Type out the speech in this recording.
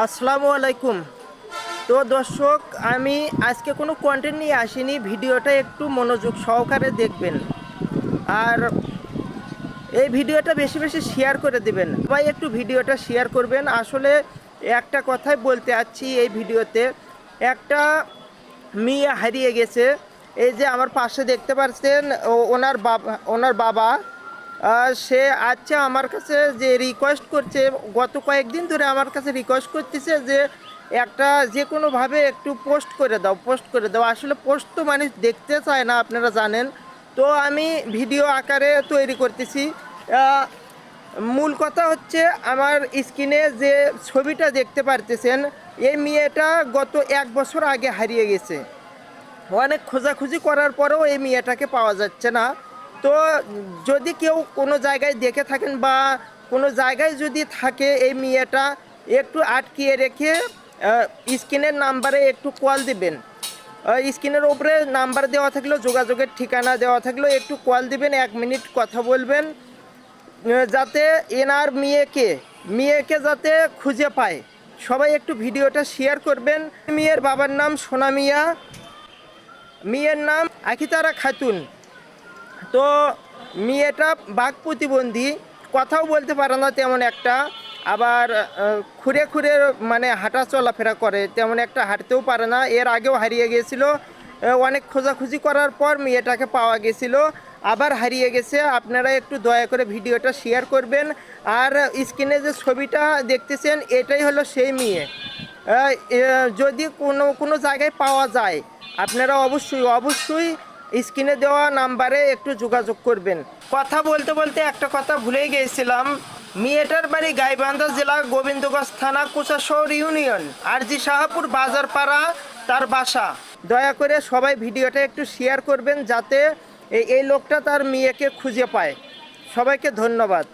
আসসালামু আলাইকুম। তো দর্শক, আমি আজকে কোনো কন্টেন্ট নিয়ে আসিনি, ভিডিওটা একটু মনোযোগ সহকারে দেখবেন। আর এই ভিডিওটা বেশি বেশি শেয়ার করে দিবেন। সবাই একটু ভিডিওটা শেয়ার করবেন। আসলে একটা কথাই বলতে আছি এই ভিডিওতে, একটা মেয়ে হারিয়ে গেছে। এই যে আমার পাশে দেখতে পাচ্ছেন ওনার বাবা ওনার বাবা সে আচ্ছা আমার কাছে যে রিকোয়েস্ট করছে, গত কয়েকদিন ধরে আমার কাছে রিকোয়েস্ট করতেছে যে একটা যে কোনোভাবে একটু পোস্ট করে দাও পোস্ট করে দাও। আসলে পোস্ট তো মানুষ দেখতে চায় না, আপনারা জানেন। তো আমি ভিডিও আকারে তৈরি করতেছি। মূল কথা হচ্ছে আমার স্ক্রিনে যে ছবিটা দেখতে পারতেছেন, এই মেয়েটা গত এক বছর আগে হারিয়ে গেছে। অনেক খোঁজাখুঁজি করার পরেও এই মেয়েটাকে পাওয়া যাচ্ছে না। তো যদি কেউ কোনো জায়গায় দেখে থাকেন বা কোনো জায়গায় যদি থাকে এই মেয়েটা, একটু আটকিয়ে রেখে স্ক্রিনের নাম্বারে একটু কল দিবেন। স্ক্রিনের ওপরে নাম্বার দেওয়া থাকলেও, যোগাযোগের ঠিকানা দেওয়া থাকলেও একটু কল দিবেন, এক মিনিট কথা বলবেন যাতে এনার মেয়েকে মেয়েকে যাতে খুঁজে পায়। সবাই একটু ভিডিওটা শেয়ার করবেন। মেয়ের বাবার নাম সোনা মিয়া। মেয়ের নাম আখিতারা খাতুন। তো মেয়েটা বাঘ প্রতিবন্ধী, কথাও বলতে পারে না তেমন একটা। আবার খুঁড়ে খুঁড়ে মানে হাঁটা চলাফেরা করে, তেমন একটা হাঁটতেও পারে না। এর আগেও হারিয়ে গিয়েছিল অনেক খোঁজাখুঁজি করার পর মেয়েটাকে পাওয়া গেছিল। আবার হারিয়ে গেছে। আপনারা একটু দয়া করে ভিডিওটা শেয়ার করবেন। আর স্ক্রিনে যে ছবিটা দেখতেছেন, এটাই হলো সেই মেয়ে। যদি কোনো কোনো জায়গায় পাওয়া যায়, আপনারা অবশ্যই অবশ্যই স্ক্রিনে দেওয়া নাম্বারে একটু যোগাযোগ করবেন। কথা বলতে বলতে একটা কথা ভুলে গিয়েছিলাম। মেয়েটার বাড়ি গাইবান্ধা জেলা গোবিন্দগঞ্জ থানা কুচাশহর ইউনিয়ন আর জি শাহপুর বাজারপাড়া, তার বাসা। দয়া করে সবাই ভিডিওটা একটু শেয়ার করবেন যাতে এই লোকটা তার মেয়েকে খুঁজে পায়। সবাইকে ধন্যবাদ।